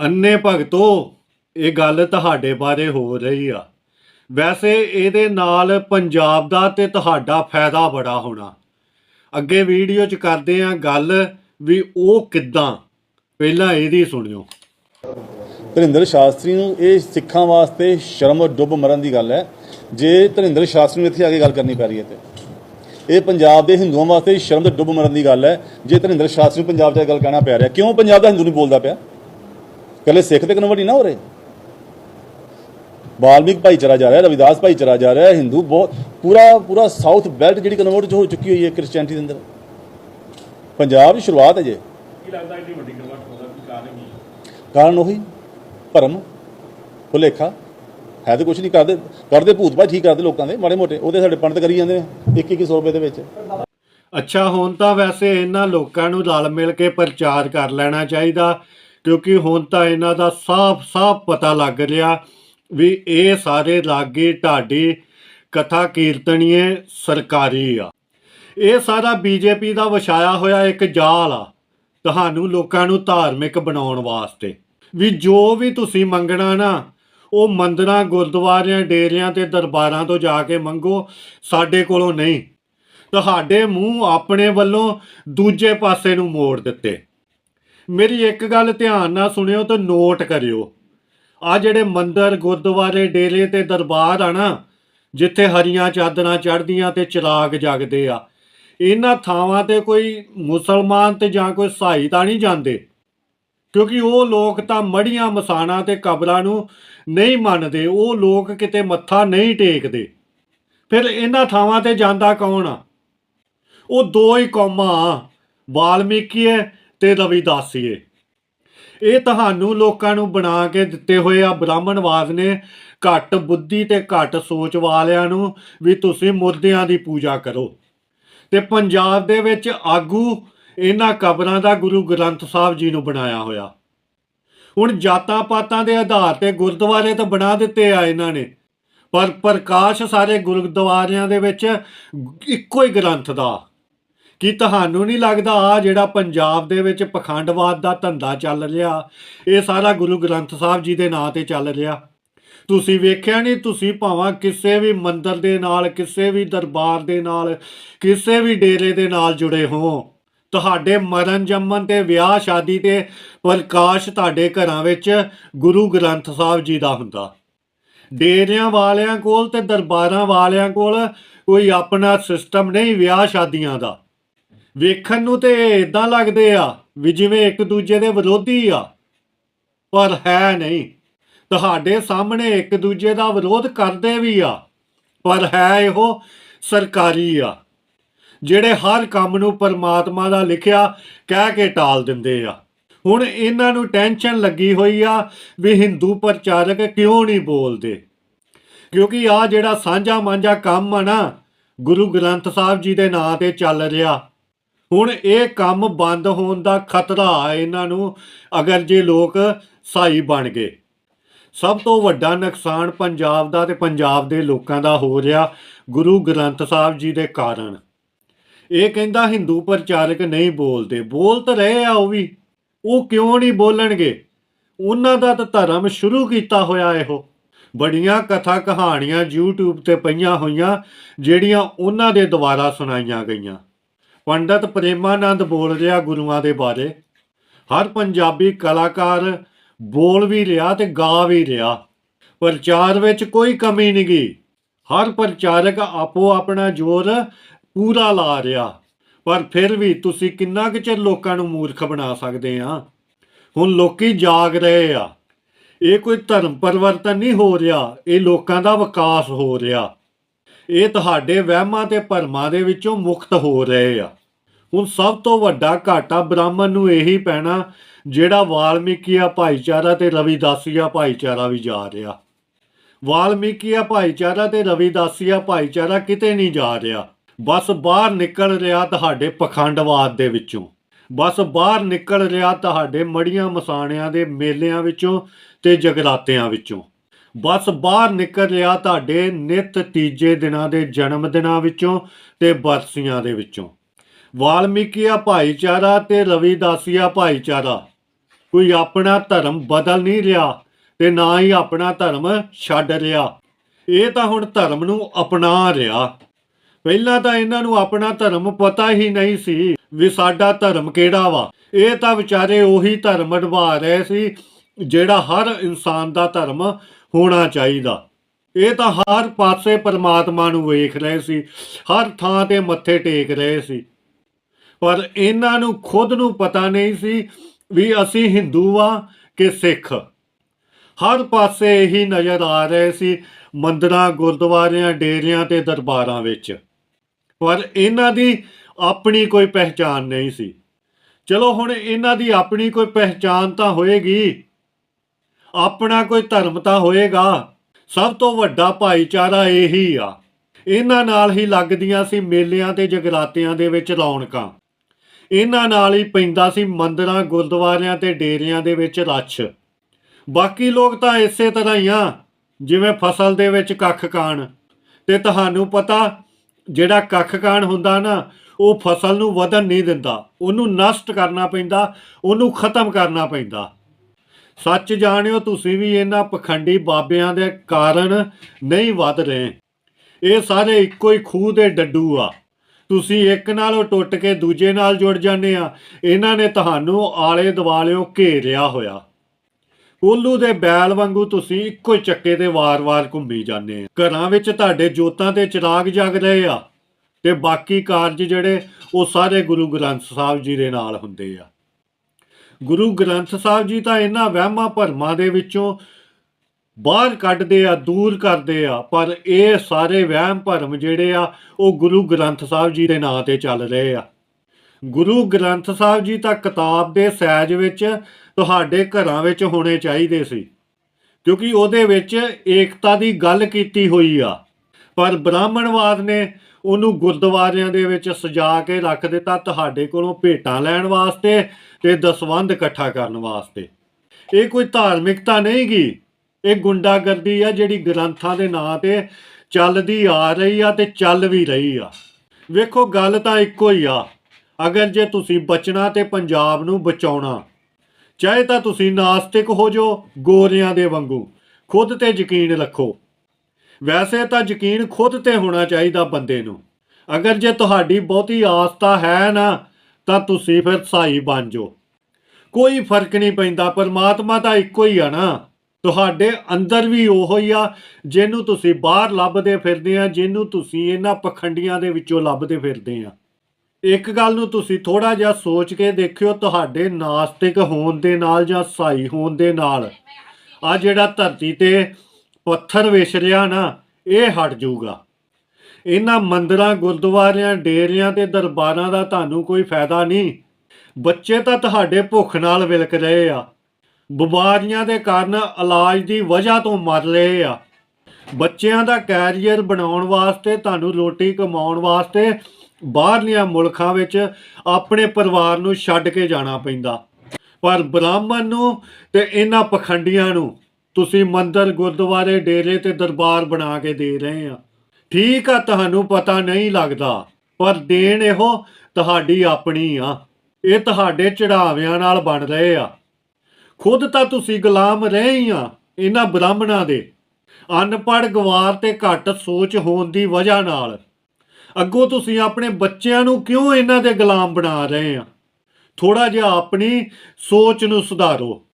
ਅੰਨੇ ਭਗਤੋ, ਇਹ ਗੱਲ ਤੁਹਾਡੇ ਬਾਰੇ ਹੋ ਰਹੀ ਆ। ਵੈਸੇ ਇਹਦੇ ਨਾਲ ਪੰਜਾਬ ਦਾ ਤੇ ਤੁਹਾਡਾ ਫਾਇਦਾ ਬੜਾ ਹੋਣਾ। ਅੱਗੇ ਵੀਡੀਓ 'ਚ ਕਰਦੇ ਆ ਗੱਲ ਵੀ ਉਹ ਕਿੱਦਾਂ। ਪਹਿਲਾਂ ਇਹਦੀ ਸੁਣਿਓ। ਧਰਿੰਦਰ ਸ਼ਾਸਤਰੀ ਨੂੰ ਇਹ ਸਿੱਖਾਂ ਵਾਸਤੇ ਸ਼ਰਮ ਡੁੱਬ ਮਰਨ ਦੀ ਗੱਲ ਹੈ। ਜੇ ਧਰਿੰਦਰ ਸ਼ਾਸਤਰੀ ਨੂੰ ਇੱਥੇ ਆ ਕੇ ਗੱਲ ਕਰਨੀ ਪੈ ਰਹੀ ਹੈ ਤੇ। ਇਹ ਪੰਜਾਬ ਦੇ ਹਿੰਦੂਆਂ ਵਾਸਤੇ ਸ਼ਰਮ ਤੇ ਡੁੱਬ ਮਰਨ ਦੀ ਗੱਲ ਹੈ। ਜੇ ਧਰਿੰਦਰ ਸ਼ਾਸਤਰੀ ਨੂੰ ਪੰਜਾਬ 'ਚ ਇਹ ਗੱਲ ਕਹਿਣਾ ਪੈ ਰਿਹਾ, ਕਿਉਂ ਪੰਜਾਬ ਦਾ ਹਿੰਦੂ ਨਹੀਂ ਬੋਲਦਾ ਪਿਆ? ਕੱਲੇ ਸਿੱਖ ਤੇ ਕਨਵਰਟ ਨਹੀਂ ਨਾ ਹੋ ਰਹੇ? ਬਾਲਮੀਕ ਭਾਈਚਾਰਾ ਜਾ ਰਿਹਾ ਰਵਿਦਾਸ ਭਾਈਚਾਰਾ ਜਾ ਰਿਹਾ ਹਿੰਦੂ ਬਹੁਤ ਪੂਰਾ ਪੂਰਾ ਸਾਊਥ ਬੈਲਟ ਜਿਹੜੀ ਕਨਵਰਟ ਹੋ ਚੁੱਕੀ ਹੋਈ ਹੈ ਕ੍ਰਿਸਚੀਅਨਟੀ ਦੇ ਅੰਦਰ। ਪੰਜਾਬ ਦੀ ਸ਼ੁਰੂਆਤ ਹੈ ਜੇ। ਕੀ ਲੱਗਦਾ ਇੰਨੀ ਵੱਡੀ ਕਨਵਰਟ ਹੋਣ ਦਾ ਕੀ ਕਾਰਨ ਹੈ? ਕਾਰਨ ਉਹੀ ਭਰਮ ਭੁਲੇਖਾ ਹੈ ਤੇ ਕੁਝ ਨਹੀਂ ਕਰਦੇ ਕਰਦੇ ਭੂਤ ਭਾਈ ਠੀਕ ਕਰਦੇ ਲੋਕਾਂ ਦੇ ਮਾੜੇ ਮੋਟੇ ਉਹਦੇ ਸਾਡੇ ਪੰਡਤ ਕਰੀ ਜਾਂਦੇ ਨੇ 21 ਰੁਪਏ ਦੇ ਵਿੱਚ। ਅੱਛਾ ਹੁਣ ਤਾਂ ਵੈਸੇ ਇਹਨਾਂ ਲੋਕਾਂ ਨੂੰ ਰਲ ਮਿਲ ਕੇ ਪ੍ਰਚਾਰ ਕਰ ਲੈਣਾ ਚਾਹੀਦਾ। ਕਿਉਂਕਿ ਹੁਣ ਤਾਂ ਇਹਨਾਂ ਦਾ ਸਾਫ਼-ਸਾਫ਼ ਪਤਾ ਲੱਗ ਰਿਹਾ ਵੀ ਇਹ ਸਾਰੇ ਲਾਗੇ ਢਾਡੀ ਕਥਾ ਕੀਰਤਨੀਏ ਸਰਕਾਰੀ ਆ। ਇਹ ਸਾਰਾ ਬੀਜੇਪੀ ਦਾ ਵਿਛਾਇਆ ਹੋਇਆ ਇੱਕ ਜਾਲ ਆ ਤੁਹਾਨੂੰ ਲੋਕਾਂ ਨੂੰ ਧਾਰਮਿਕ ਬਣਾਉਣ ਵਾਸਤੇ। ਵੀ ਜੋ ਵੀ ਤੁਸੀਂ ਮੰਗਣਾ ਨਾ, ਉਹ ਮੰਦਰਾਂ, ਗੁਰਦੁਆਰਿਆਂ, ਡੇਰਿਆਂ ਤੇ ਦਰਬਾਰਾਂ ਤੋਂ ਜਾ ਕੇ ਮੰਗੋ, ਸਾਡੇ ਕੋਲੋਂ ਨਹੀਂ। ਤੁਹਾਡੇ ਮੂੰਹ ਆਪਣੇ ਵੱਲੋਂ ਦੂਜੇ ਪਾਸੇ ਨੂੰ ਮੋੜ ਦਿੱਤੇ। ਮੇਰੀ ਇੱਕ ਗੱਲ ਧਿਆਨ ਨਾਲ ਸੁਣਿਓ ਤੇ ਨੋਟ ਕਰਿਓ। ਆ ਜਿਹੜੇ ਮੰਦਰ, ਗੁਰਦੁਆਰੇ, ਡੇਰੇ ਤੇ ਦਰਬਾਰ ਆ ਨਾ, ਜਿੱਥੇ ਹਰੀਆਂ ਚਾਦਰਾਂ ਚੜ੍ਹਦੀਆਂ ਤੇ ਚਿਰਾਗ ਜਗਦੇ ਆ, ਇਹਨਾਂ ਥਾਵਾਂ ਤੇ ਕੋਈ ਮੁਸਲਮਾਨ ਤੇ ਜਾਂ ਕੋਈ ਸਾਈ ਤਾਂ ਨਹੀਂ ਜਾਂਦੇ? ਕਿਉਂਕਿ ਉਹ ਲੋਕ ਤਾਂ ਮੜੀਆਂ ਮਸਾਣਾ ਤੇ ਕਬਰਾਂ ਨੂੰ ਨਹੀਂ ਮੰਨਦੇ, ਉਹ ਲੋਕ ਕਿਤੇ ਮੱਥਾ ਨਹੀਂ ਟੇਕਦੇ। ਫਿਰ ਇਹਨਾਂ ਥਾਵਾਂ ਤੇ ਜਾਂਦਾ ਕੌਣ ਆ? ਉਹ ਦੋ ਹੀ ਕੌਮਾਂ ਆ, ਵਾਲਮੀਕੀ ਹੈ ਤੇ ਰਵਿਦਾਸੀ ਹੈ ਇਹ ਤੁਹਾਨੂੰ ਲੋਕਾਂ ਨੂੰ ਬਣਾ ਕੇ ਦਿੱਤੇ ਹੋਏ ਆ ਬ੍ਰਾਹਮਣਵਾਦ ਨੇ ਘੱਟ ਬੁੱਧੀ ਤੇ ਘੱਟ ਸੋਚ ਵਾਲਿਆਂ ਨੂੰ ਵੀ ਤੁਸੀਂ ਮੁਰਦਿਆਂ ਦੀ ਪੂਜਾ ਕਰੋ। ਤੇ ਪੰਜਾਬ ਦੇ ਵਿੱਚ ਆਗੂ ਇਹਨਾਂ ਕਬਰਾਂ ਦਾ ਗੁਰੂ ਗ੍ਰੰਥ ਸਾਹਿਬ ਜੀ ਨੂੰ ਬਣਾਇਆ ਹੋਇਆ। ਹੁਣ ਜਾਤਾਂ ਪਾਤਾਂ ਦੇ ਆਧਾਰ ਤੇ ਗੁਰਦੁਆਰੇ ਤਾਂ ਬਣਾ ਦਿੱਤੇ ਆ ਇਹਨਾਂ ਨੇ, ਪਰ ਪ੍ਰਕਾਸ਼ ਸਾਰੇ ਗੁਰਦੁਆਰਿਆਂ ਦੇ ਵਿੱਚ ਇੱਕੋ ਹੀ ਗ੍ਰੰਥ ਦਾ। ਕੀ ਤੁਹਾਨੂੰ ਨਹੀਂ ਲੱਗਦਾ ਆ ਜਿਹੜਾ ਪੰਜਾਬ ਦੇ ਵਿੱਚ ਪਖੰਡਵਾਦ ਦਾ ਧੰਦਾ ਚੱਲ ਰਿਹਾ? ਇਹ ਸਾਰਾ ਗੁਰੂ ਗ੍ਰੰਥ ਸਾਹਿਬ ਜੀ ਦੇ ਨਾਂ ਤੇ ਚੱਲ ਰਿਹਾ। ਤੁਸੀਂ ਵੇਖਿਆ ਨਹੀਂ, ਤੁਸੀਂ ਭਾਵਾਂ ਕਿਸੇ ਵੀ ਮੰਦਰ ਦੇ ਨਾਲ, ਕਿਸੇ ਵੀ ਦਰਬਾਰ ਦੇ ਨਾਲ, ਕਿਸੇ ਵੀ ਡੇਰੇ ਦੇ ਨਾਲ ਜੁੜੇ ਹੋ। ਤੁਹਾਡੇ ਮਰਨ ਜੰਮਣ ਤੇ ਵਿਆਹ ਸ਼ਾਦੀ ਤੇ ਪ੍ਰਕਾਸ਼ ਤੁਹਾਡੇ ਘਰਾਂ ਵਿੱਚ ਗੁਰੂ ਗ੍ਰੰਥ ਸਾਹਿਬ ਜੀ ਦਾ ਹੁੰਦਾ। ਡੇਰਿਆਂ ਵਾਲਿਆਂ ਕੋਲ ਤੇ ਦਰਬਾਰਾਂ ਵਾਲਿਆਂ ਕੋਲ ਕੋਈ ਆਪਣਾ ਸਿਸਟਮ ਨਹੀਂ ਵਿਆਹ ਸ਼ਾਦੀਆਂ ਦਾ। ਵੇਖਣ ਨੂੰ ਤੇ ਇਦਾਂ ਲੱਗਦੇ ਆ ਵੀ ਜਿਵੇਂ ਇੱਕ ਦੂਜੇ ਦੇ ਵਿਰੋਧੀ ਆ। ਪਰ ਹੈ ਨਹੀਂ। ਤੁਹਾਡੇ ਸਾਹਮਣੇ ਇੱਕ ਦੂਜੇ ਦਾ ਵਿਰੋਧ ਕਰਦੇ ਵੀ ਆ। ਪਰ ਹੈ ਇਹੋ ਸਰਕਾਰੀ ਆ। ਜਿਹੜੇ ਹਰ ਕੰਮ ਨੂੰ ਪਰਮਾਤਮਾ ਦਾ ਲਿਖਿਆ ਕਹਿ ਕੇ ਟਾਲ ਦਿੰਦੇ ਆ। ਹੁਣ ਇਹਨਾਂ ਨੂੰ ਟੈਨਸ਼ਨ ਲੱਗੀ ਹੋਈ ਆ ਵੀ ਹਿੰਦੂ ਪ੍ਰਚਾਰਕ ਕਿਉਂ ਨਹੀਂ ਬੋਲਦੇ? ਕਿਉਂਕਿ ਆ ਜਿਹੜਾ ਸਾਂਝਾ ਮਾਂਝਾ ਕੰਮ ਆ ਨਾ, ਗੁਰੂ ਗ੍ਰੰਥ ਸਾਹਿਬ ਜੀ ਦੇ ਨਾਂ ਤੇ ਚੱਲ ਰਿਹਾ। ਹੁਣ ਇਹ ਕੰਮ ਬੰਦ ਹੋਣ ਦਾ ਖਤਰਾ ਆ ਇਹਨਾਂ ਨੂੰ, ਅਗਰ ਜੇ ਲੋਕ ਸਾਈ ਬਣ ਗਏ। ਸਭ ਤੋਂ ਵੱਡਾ ਨੁਕਸਾਨ ਪੰਜਾਬ ਦਾ ਤੇ ਪੰਜਾਬ ਦੇ ਲੋਕਾਂ ਦਾ ਹੋ ਰਿਹਾ ਗੁਰੂ ਗ੍ਰੰਥ ਸਾਹਿਬ ਜੀ ਦੇ ਕਾਰਨ। ਇਹ ਕਹਿੰਦਾ ਹਿੰਦੂ ਪ੍ਰਚਾਰਕ ਨਹੀਂ ਬੋਲਦੇ, ਬੋਲ ਤਾਂ ਰਹੇ ਆ ਉਹ ਵੀ। ਉਹ ਕਿਉਂ ਨਹੀਂ ਬੋਲਣਗੇ? ਉਹਨਾਂ ਦਾ ਤਾਂ ਧਰਮ ਸ਼ੁਰੂ ਕੀਤਾ ਹੋਇਆ ਇਹੋ। ਬੜੀਆਂ ਕਥਾ ਕਹਾਣੀਆਂ YouTube ਤੇ ਪਈਆਂ ਹੋਈਆਂ, ਜਿਹੜੀਆਂ ਉਹਨਾਂ ਦੇ ਦੁਆਰਾ ਸੁਣਾਈਆਂ ਗਈਆਂ। ਪੰਡਤ ਪ੍ਰੇਮਾਨੰਦ ਬੋਲ ਰਿਹਾ ਗੁਰੂਆਂ ਦੇ ਬਾਰੇ। ਹਰ ਪੰਜਾਬੀ ਕਲਾਕਾਰ ਬੋਲ ਵੀ ਰਿਹਾ ਤੇ ਗਾ ਵੀ ਰਿਹਾ। ਪ੍ਰਚਾਰ ਵਿੱਚ ਕੋਈ ਕਮੀ ਨਹੀਂ ਗਈ ਹਰ ਪ੍ਰਚਾਰਕ ਆਪੋ ਆਪਣਾ ਜ਼ੋਰ ਪੂਰਾ ਲਾ ਰਿਹਾ। ਪਰ ਫਿਰ ਵੀ ਤੁਸੀਂ ਕਿੰਨਾ ਕੁ ਚਿਰ ਲੋਕਾਂ ਨੂੰ ਮੂਰਖ ਬਣਾ ਸਕਦੇ ਆ? ਹੁਣ ਲੋਕੀ ਜਾਗ ਰਹੇ ਆ। ਇਹ ਕੋਈ ਧਰਮ ਪਰਿਵਰਤਨ ਨਹੀਂ ਹੋ ਰਿਹਾ। ਇਹ ਲੋਕਾਂ ਦਾ ਵਿਕਾਸ ਹੋ ਰਿਹਾ। ਇਹ ਤੁਹਾਡੇ ਵਹਿਮਾਂ ਤੇ ਭਰਮਾਂ ਦੇ ਵਿੱਚੋਂ ਮੁਕਤ ਹੋ ਰਹੇ ਆ। ਹੁਣ ਸਭ ਤੋਂ ਵੱਡਾ ਘਾਟਾ ਬ੍ਰਾਹਮਣ ਨੂੰ ਇਹੀ ਪੈਣਾ, ਜਿਹੜਾ ਵਾਲਮੀਕੀਆ ਭਾਈਚਾਰਾ ਤੇ ਰਵਿਦਾਸੀਆ ਭਾਈਚਾਰਾ ਵੀ ਜਾ ਰਿਹਾ। ਵਾਲਮੀਕੀਆ ਭਾਈਚਾਰਾ ਤੇ ਰਵਿਦਾਸੀਆ ਭਾਈਚਾਰਾ ਕਿਤੇ ਨਹੀਂ ਜਾ ਰਿਹਾ। ਬਸ ਬਾਹਰ ਨਿਕਲ ਰਿਹਾ ਤੁਹਾਡੇ ਪਖੰਡਵਾਦ ਦੇ ਵਿੱਚੋਂ। ਬਸ ਬਾਹਰ ਨਿਕਲ ਰਿਹਾ ਤੁਹਾਡੇ ਮੜੀਆਂ ਮਸਾਣਿਆਂ ਦੇ ਮੇਲਿਆਂ ਵਿੱਚੋਂ ਤੇ ਜਗਰਾਤਿਆਂ ਵਿੱਚੋਂ। ਬਸ ਬਾਹਰ ਨਿਕਲ ਰਿਹਾ ਤੁਹਾਡੇ ਨਿਤ ਤੀਜੇ ਦਿਨਾਂ ਦੇ ਜਨਮ ਦਿਨਾਂ ਵਿੱਚੋਂ ਤੇ ਬਰਸੀਆਂ ਦੇ ਵਿੱਚੋਂ। ਵਾਲਮੀਕੀਆ ਭਾਈਚਾਰਾ ਤੇ ਰਵਿਦਾਸੀਆ ਭਾਈਚਾਰਾ। ਕੋਈ ਆਪਣਾ ਧਰਮ ਬਦਲ ਨਹੀਂ ਰਿਹਾ ਤੇ ਨਾ ਹੀ ਆਪਣਾ ਧਰਮ ਛੱਡ ਰਿਹਾ ਇਹ ਤਾਂ ਹੁਣ ਧਰਮ ਨੂੰ ਅਪਣਾ ਰਿਹਾ। ਪਹਿਲਾਂ ਤਾਂ ਇਹਨਾਂ ਨੂੰ ਆਪਣਾ ਧਰਮ ਪਤਾ ਹੀ ਨਹੀਂ ਸੀ ਵੀ ਸਾਡਾ ਧਰਮ ਕਿਹੜਾ ਵਾ। ਇਹ ਤਾਂ ਵਿਚਾਰੇ ਉਹੀ ਧਰਮ ਨਿਭਾ ਰਹੇ ਸੀ ਜਿਹੜਾ ਹਰ ਇਨਸਾਨ ਦਾ ਧਰਮ ਹੋਣਾ ਚਾਹੀਦਾ। ਇਹ ਤਾਂ ਹਰ ਪਾਸੇ ਪਰਮਾਤਮਾ ਨੂੰ ਵੇਖ ਰਹੇ ਸੀ, ਹਰ ਥਾਂ ਤੇ ਮੱਥੇ ਟੇਕ ਰਹੇ ਸੀ। ਪਰ ਇਹਨਾਂ ਨੂੰ ਖੁਦ ਨੂੰ ਪਤਾ ਨਹੀਂ ਸੀ ਵੀ ਅਸੀਂ ਹਿੰਦੂ ਆ ਕਿ ਸਿੱਖ। ਹਰ ਪਾਸੇ ਇਹੀ ਨਜ਼ਰ ਆ ਰਹੇ ਸੀ ਮੰਦਰਾਂ, ਗੁਰਦੁਆਰਿਆਂ, ਡੇਰਿਆਂ ਤੇ ਦਰਬਾਰਾਂ ਵਿੱਚ। ਪਰ ਇਹਨਾਂ ਦੀ ਆਪਣੀ ਕੋਈ ਪਹਿਚਾਨ ਨਹੀਂ ਸੀ। ਚਲੋ ਹੁਣ ਇਹਨਾਂ ਦੀ ਆਪਣੀ ਕੋਈ ਪਹਿਚਾਨ ਤਾਂ ਹੋਏਗੀ। ਆਪਣਾ ਕੋਈ ਧਰਮ ਤਾਂ ਹੋਏਗਾ। ਸਭ ਤੋਂ ਵੱਡਾ ਭਾਈਚਾਰਾ ਇਹੀ ਆ। ਇਹਨਾਂ ਨਾਲ ਹੀ ਲੱਗਦੀਆਂ ਸੀ ਮੇਲਿਆਂ ਤੇ ਜਗਰਾਤਿਆਂ ਦੇ ਵਿੱਚ ਰੌਣਕਾਂ। ਇਹਨਾਂ ਨਾਲ ਹੀ ਪੈਂਦਾ ਸੀ ਮੰਦਰਾਂ, ਗੁਰਦੁਆਰਿਆਂ ਤੇ ਡੇਰਿਆਂ ਦੇ ਵਿੱਚ ਰੱਛ ਬਾਕੀ ਲੋਕ ਤਾਂ ਇਸੇ ਤਰ੍ਹਾਂ ਹੀ ਆ, ਜਿਵੇਂ ਫਸਲ ਦੇ ਵਿੱਚ ਕੱਖ ਕਾਣ। ਤੇ ਤੁਹਾਨੂੰ ਪਤਾ, ਜਿਹੜਾ ਕੱਖ ਕਾਣ ਹੁੰਦਾ ਨਾ, ਉਹ ਫਸਲ ਨੂੰ ਵਧਣ ਨਹੀਂ ਦਿੰਦਾ। ਉਹਨੂੰ ਨਸ਼ਟ ਕਰਨਾ ਪੈਂਦਾ, ਉਹਨੂੰ ਖਤਮ ਕਰਨਾ ਪੈਂਦਾ। ਸੱਚ ਜਾਣਿਓ, ਤੁਸੀਂ ਵੀ ਇਹਨਾਂ ਪਖੰਡੀ ਬਾਬਿਆਂ ਦੇ ਕਾਰਨ ਨਹੀਂ ਵੱਧ ਰਹੇ। ਇਹ ਸਾਰੇ ਇੱਕੋ ਹੀ ਖੂਹ ਦੇ ਡੱਡੂ ਆ। ਤੁਸੀਂ ਇੱਕ ਨਾਲੋਂ ਟੁੱਟ ਕੇ ਦੂਜੇ ਨਾਲ ਜੁੜ ਜਾਂਦੇ ਆ। ਇਹਨਾਂ ਨੇ ਤੁਹਾਨੂੰ ਆਲੇ ਦੁਆਲਿਓ ਘੇਰਿਆ ਹੋਇਆ। ਕੋਲੂ ਦੇ ਬੈਲ ਵਾਂਗੂ ਤੁਸੀਂ ਇੱਕੋ ਚੱਕੇ ਤੇ ਵਾਰ-ਵਾਰ ਘੁੰਮੀ ਜਾਂਦੇ ਆ। ਘਰਾਂ ਵਿੱਚ ਤੁਹਾਡੇ ਜੋਤਾਂ ਤੇ ਚਿਰਾਗ ਜਗ ਰਹੇ ਆ। ਤੇ ਬਾਕੀ ਕਾਰਜ ਜਿਹੜੇ ਉਹ ਸਾਰੇ ਗੁਰੂ ਗ੍ਰੰਥ ਸਾਹਿਬ ਜੀ ਦੇ ਨਾਲ ਹੁੰਦੇ ਆ। ਗੁਰੂ ਗ੍ਰੰਥ ਸਾਹਿਬ ਜੀ ਤਾਂ ਇਹਨਾਂ ਵਹਿਮਾਂ ਭਰਮਾਂ ਦੇ ਵਿੱਚੋਂ ਬਾਹਰ ਕੱਢਦੇ ਆ, ਦੂਰ ਕਰਦੇ ਆ, ਪਰ ਇਹ ਸਾਰੇ ਵਹਿਮ ਭਰਮ ਜਿਹੜੇ ਆ, ਉਹ ਗੁਰੂ ਗ੍ਰੰਥ ਸਾਹਿਬ ਜੀ ਦੇ ਨਾਂ ਤੇ ਚੱਲ ਰਹੇ ਆ। ਗੁਰੂ ਗ੍ਰੰਥ ਸਾਹਿਬ ਜੀ ਤਾਂ ਕਿਤਾਬ ਦੇ ਸਹਿਜ ਵਿੱਚ ਤੁਹਾਡੇ ਘਰਾਂ ਵਿੱਚ ਹੋਣੇ ਚਾਹੀਦੇ ਸੀ, ਕਿਉਂਕਿ ਉਹਦੇ ਵਿੱਚ ਏਕਤਾ ਦੀ ਗੱਲ ਕੀਤੀ ਹੋਈ ਆ। ਪਰ ਬ੍ਰਾਹਮਣਵਾਦ ਨੇ ਉਹਨੂੰ ਗੁਰਦੁਆਰਿਆਂ ਦੇ ਵਿੱਚ ਸਜਾ ਕੇ ਰੱਖ ਦਿੱਤਾ ਤੁਹਾਡੇ ਕੋਲੋਂ ਭੇਟਾਂ ਲੈਣ ਵਾਸਤੇ ਤੇ ਦਸਵੰਧ ਇਕੱਠਾ ਕਰਨ ਵਾਸਤੇ। ਇਹ ਕੋਈ ਧਾਰਮਿਕਤਾ ਨਹੀਂ ਗੀ। ਇਹ ਗੁੰਡਾਗਰਦੀ ਆ ਜਿਹੜੀ ਗ੍ਰੰਥਾਂ ਦੇ ਨਾਂ ਤੇ ਚੱਲਦੀ ਆ ਰਹੀ ਆ ਤੇ ਚੱਲ ਵੀ ਰਹੀ ਆ। ਵੇਖੋ, ਗੱਲ ਤਾਂ ਇੱਕੋ ਹੀ ਆ। ਅਗਰ ਜੇ ਤੁਸੀਂ ਬਚਣਾ ਤੇ ਪੰਜਾਬ ਨੂੰ ਬਚਾਉਣਾ, ਚਾਹੇ ਤਾਂ ਤੁਸੀਂ ਨਾਸਤਿਕ ਹੋ ਜਾਓ ਗੋਰਿਆਂ ਦੇ ਵਾਂਗੂ। ਖੁਦ ਤੇ ਯਕੀਨ ਰੱਖੋ। ਵੈਸੇ ਤਾਂ ਯਕੀਨ ਖੁਦ ਤੇ ਹੋਣਾ ਚਾਹੀਦਾ ਬੰਦੇ ਨੂੰ। ਅਗਰ ਜੇ ਤੁਹਾਡੀ ਬਹੁਤੀ ਆਸਤਾ ਹੈ ਨਾ, ਤਾਂ ਤੁਸੀਂ ਫਿਰ ਸਾਈ ਬਣ ਜਾਓ। ਕੋਈ ਫ਼ਰਕ ਨਹੀਂ ਪੈਂਦਾ, ਪਰਮਾਤਮਾ ਤਾਂ ਇੱਕੋ ਹੀ ਆ ਨਾ। ਤੁਹਾਡੇ ਅੰਦਰ ਵੀ ਉਹੋ ਹੀ ਆ, ਜਿਹਨੂੰ ਤੁਸੀਂ ਬਾਹਰ ਲੱਭਦੇ ਫਿਰਦੇ ਆ, ਜਿਹਨੂੰ ਤੁਸੀਂ ਇਹਨਾਂ ਪਖੰਡੀਆਂ ਦੇ ਵਿੱਚੋਂ ਲੱਭਦੇ ਫਿਰਦੇ ਆ। ਇੱਕ ਗੱਲ ਨੂੰ ਤੁਸੀਂ ਥੋੜਾ ਜਿਹਾ ਸੋਚ ਕੇ ਦੇਖਿਓ, ਤੁਹਾਡੇ ਨਾਸਤਿਕ ਹੋਣ ਦੇ ਨਾਲ ਜਾਂ ਸਾਈ ਹੋਣ ਦੇ ਨਾਲ। ਆ ਜਿਹੜਾ ਧਰਤੀ ਤੇ ਪੱਥਰ ਵਿਛ ਰਿਹਾ ਨਾ, ਇਹ ਹਟ ਜਾਊਗਾ। ਇਹਨਾਂ ਮੰਦਰਾਂ, ਗੁਰਦੁਆਰਿਆਂ, ਡੇਰਿਆਂ ਤੇ ਦਰਬਾਰਾਂ ਦਾ ਤੁਹਾਨੂੰ ਕੋਈ ਫਾਇਦਾ ਨਹੀਂ। ਬੱਚੇ ਤਾਂ ਤੁਹਾਡੇ ਭੁੱਖ ਨਾਲ ਵਿਲਕ ਰਹੇ ਆ। ਬਿਮਾਰੀਆਂ ਦੇ ਕਾਰਨ ਇਲਾਜ ਦੀ ਵਜ੍ਹਾ ਤੋਂ ਮਰ ਰਹੇ ਆ। ਬੱਚਿਆਂ ਦਾ ਕੈਰੀਅਰ ਬਣਾਉਣ ਵਾਸਤੇ, ਤੁਹਾਨੂੰ ਰੋਟੀ ਕਮਾਉਣ ਵਾਸਤੇ ਬਾਹਰਲੀਆਂ ਮੁਲਕਾਂ ਵਿੱਚ ਆਪਣੇ ਪਰਿਵਾਰ ਨੂੰ ਛੱਡ ਕੇ ਜਾਣਾ ਪੈਂਦਾ। ਪਰ ਬ੍ਰਾਹਮਣ ਨੂੰ ਤੇ ਇਹਨਾਂ ਪਖੰਡੀਆਂ ਨੂੰ ਤੁਸੀਂ ਮੰਦਰ ਗੁਰਦੁਆਰੇ ਡੇਰੇ ਤੇ ਦਰਬਾਰ ਬਣਾ ਕੇ ਦੇ ਰਹੇ ਆ। ਠੀਕ ਆ, ਤੁਹਾਨੂੰ ਪਤਾ ਨਹੀਂ ਲੱਗਦਾ, ਪਰ ਦੇਣ ਇਹੋ ਤੁਹਾਡੀ ਆਪਣੀ ਆ। ਇਹ ਤੁਹਾਡੇ ਚੜਾਵਿਆਂ ਨਾਲ ਬਣ ਰਹੇ ਆ। ਖੁਦ ਤਾਂ ਤੁਸੀਂ ਗੁਲਾਮ ਰਹੇ ਹੀ ਆ ਇਹਨਾਂ ਬ੍ਰਾਹਮਣਾਂ ਦੇ। ਅਨਪੜ੍ਹ ਗਵਾਰ ਤੇ ਘੱਟ ਸੋਚ ਹੋਣ ਦੀ ਵਜ੍ਹਾ ਨਾਲ। ਅੱਗੋਂ ਤੁਸੀਂ ਆਪਣੇ ਬੱਚਿਆਂ ਨੂੰ ਕਿਉਂ ਇਹਨਾਂ ਦੇ ਗੁਲਾਮ ਬਣਾ ਰਹੇ ਆ? ਥੋੜਾ ਜਿਹਾ ਆਪਣੀ ਸੋਚ ਨੂੰ ਸੁਧਾਰੋ।